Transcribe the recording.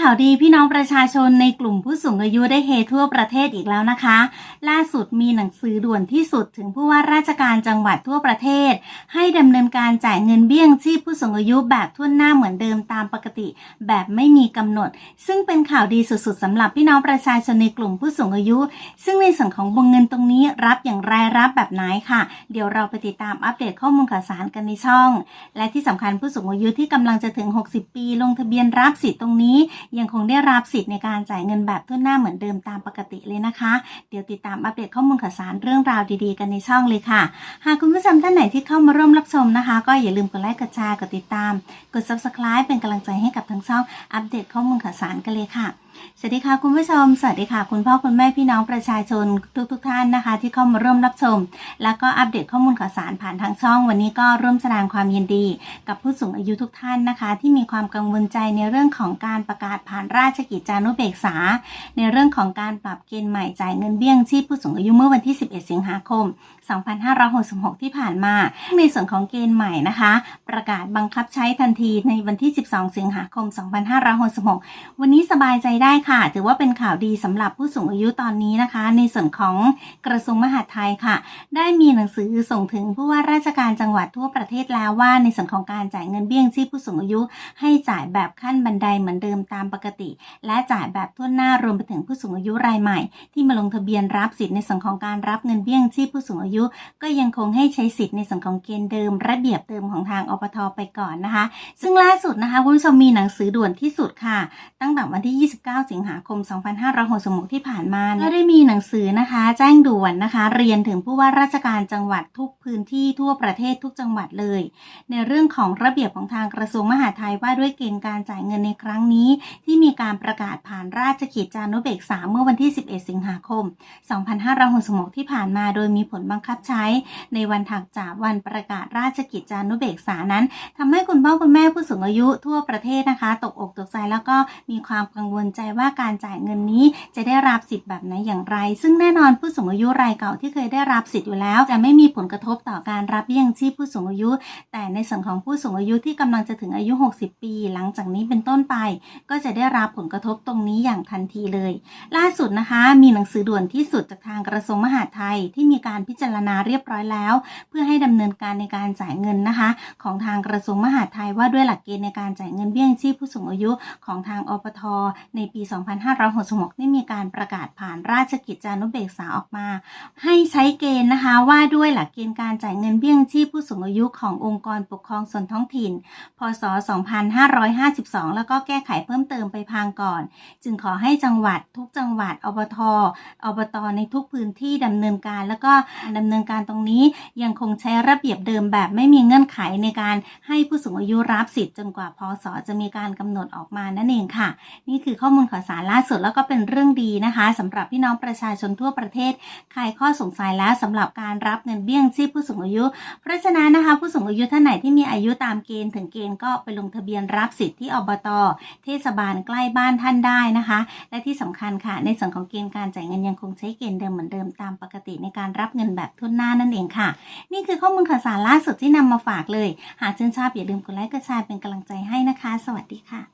ข่าวดีพี่น้องประชาชนในกลุ่มผู้สูงอายุได้เฮทั่วประเทศอีกแล้วนะคะ ล่าสุดมีหนังสือด่วนที่สุดถึงผู้ว่าราชการจังหวัดทั่วประเทศ ให้ดำเนินการจ่ายเงินเบี้ยงชีพผู้สูงอายุแบบทั่วหน้าเหมือนเดิมตามปกติ แบบไม่มีกำหนด ซึ่งเป็นข่าวดีสุดๆสำหรับพี่น้องประชาชนในกลุ่มผู้สูงอายุ ซึ่งในส่วนของวงเงินตรงนี้รับอย่างไรรับแบบไหนค่ะ เดี๋ยวเราไปติดตามอัปเดตข้อมูลข่าวสารกันในช่อง และที่สำคัญผู้สูงอายุที่กำลังจะถึง 60 ปี ลงทะเบียนรับสิทธิ์ตรงนี้ยังคงได้รับสิทธิ์ในการจ่ายเงินแบบทั่วหน้าเหมือนเดิมตามปกติเลยนะคะ เดี๋ยวติดตามอัปเดตข้อมูลข่าวสารเรื่องราวดีๆ กันในช่องเลยค่ะ หากคุณผู้ชมท่านไหนที่เข้ามาร่วมรับชมนะคะ ก็อย่าลืมกดไลค์กดแชร์กดติดตาม กด subscribe เป็นกำลังใจให้กับทั้งช่องอัปเดตข้อมูลข่าวสารกันเลยค่ะสวัสดีค่ะคุณผู้ชม สวัสดีค่ะ คุณพ่อคุณแม่พี่น้องประชาชนทุกๆทท่านนะคะ ที่เข้ามาร่วมรับชม แล้วก็อัปเดตข้อมูลข่าวสารผ่านทางช่อง วันนี้ก็ร่วมแสดงความยินดี กับผู้สูงอายุทุกท่านนะคะ ที่มีความกังวลใจในเรื่องของการประกาศผ่านราชกิจจานุเบกษา ในเรื่องของการปรับเกณฑ์ใหม่จ่ายเงินเบี้ยงชีพผู้สูงอายุเมื่อวันที่ 11 สิงหาคม 2566 ที่ผ่านมา ในส่วนของเกณฑ์ใหม่นะคะ ประกาศบังคับใช้ทันทีในวันที่ 12 สิงหาคม 2566 วันนี้สบายใจได้ค่ะ ถือว่าเป็นข่าวดีสำหรับผู้สูงอายุตอนนี้นะคะ ในส่วนของกระทรวงมหาดไทยค่ะ ได้มีหนังสือส่งถึงผู้ว่าราชการจังหวัดทั่วประเทศแล้วว่าในส่วนของการจ่ายเงินเบี้ยงชีพผู้สูงอายุ ให้จ่ายแบบขั้นบันไดเหมือนเดิมตามปกติ และจ่ายแบบทั่วหน้ารวมไปถึงผู้สูงอายุรายใหม่ ที่มาลงทะเบียนรับสิทธิ์ในส่วนของการรับเงินเบี้ยงชีพผู้สูงอายุ ก็ยังคงให้ใช้สิทธิ์ในส่วนของเกณฑ์เดิม ระเบียบเดิมของทางอปทไปก่อนนะคะ ซึ่งล่าสุดนะคะคุณผู้ชมมีหนังสือด่วนที่สุดค่ะ ตั้งแต่วันที่ 29 สิงหาคม 2566ที่ผ่านมาก็ได้มีหนังสือนะคะ แจ้งด่วนนะคะ เรียนถึงผู้ว่าราชการจังหวัดทุกพื้นที่ทั่วประเทศทุกจังหวัดเลย ในเรื่องของระเบียบของทางกระทรวงมหาดไทยว่าด้วยเกณฑ์การจ่ายเงินในครั้งนี้ที่มีการประกาศผ่านราชกิจจานุเบกษาเมื่อวันที่ 11 สิงหาคม 2566 ที่ผ่านมาโดยมีผลบังคับใช้ ในวันถัดจากวันประกาศราชกิจจานุเบกษานั้นทำให้คุณพ่อคุณแม่ผู้สูงอายุทั่วประเทศนะคะ ตกอกตกใจแล้วก็มีความกังวลใจว่าการจ่ายเงินนี้จะได้รับสิทธิ์แบบไหนอย่างไร ซึ่งแน่นอนผู้สูงอายุรายเก่าที่เคยได้รับสิทธิ์อยู่แล้ว จะไม่มีผลกระทบต่อการรับเบี้ยยังชีพผู้สูงอายุ แต่ในส่วนของผู้สูงอายุที่กำลังจะถึงอายุ 60 ปี หลังจากนี้เป็นต้นไป ก็็จะได้รับผลกระทบตรงนี้อย่างทันทีเลย ล่าสุดนะคะ มีหนังสือด่วนที่สุดจากทางกระทรวงมหาดไทยที่มีการพิจารณาเรียบร้อยแล้ว เพื่อให้ดำเนินการในการจ่ายเงินนะคะ ของทางกระทรวงมหาดไทยว่าด้วยหลักเกณฑ์ในการจ่ายเงินเบี้ยยังชีพผู้สูงอายุของทางอปทในปี 2566ได้มีการประกาศผ่านราชกิจจานุเบกษาออกมา ให้ใช้เกณฑ์นะคะว่าด้วยหลักเกณฑ์การจ่ายเงินเบี้ยยังชีพผู้สูงอายุขององค์กรปกครองส่วนท้องถิ่น พศ 2552 แล้วก็แก้ไขเพิ่มเติมไปพางก่อน จึงขอให้จังหวัดทุกจังหวัดอบทอบตในทุกพื้นที่ดำเนินการ แล้วก็ดำเนินการตรงนี้ยังคงใช้ระเบียบเดิมแบบไม่มีเงื่อนไขในการให้ผู้สูงอายุรับสิทธิ์จนกว่าพศจะมีการกำหนดออกมานั่นเองค่ะ นี่คือข้อมูลข่าวสารล่าสุดแล้วก็เป็นเรื่องดีนะคะสำหรับพี่น้องประชาชนทั่วประเทศคลายข้อสงสัยแล้วสำหรับการรับเงินเบี้ยงชีพผู้สูงอายุ เพราะฉะนั้นนะคะ ผู้สูงอายุท่านไหนที่มีอายุตามเกณฑ์ถึงเกณฑ์ก็ไปลงทะเบียนรับสิทธิ์ที่อบตเทศบาลใกล้บ้านท่านได้นะคะ และที่สำคัญค่ะ ในส่วนของเกณฑ์การจ่ายเงินยังคงใช้เกณฑ์เดิมเหมือนเดิมตามปกติในการรับเงินแบบทุนหน้านั่นเองค่ะ นี่คือข้อมูลข่าวสารล่าสุดที่นำมาฝากเลย หากชื่นชอบอย่าลืมกดไลค์กดแชร์เป็นกำลังใจให้นะคะ สวัสดีค่ะ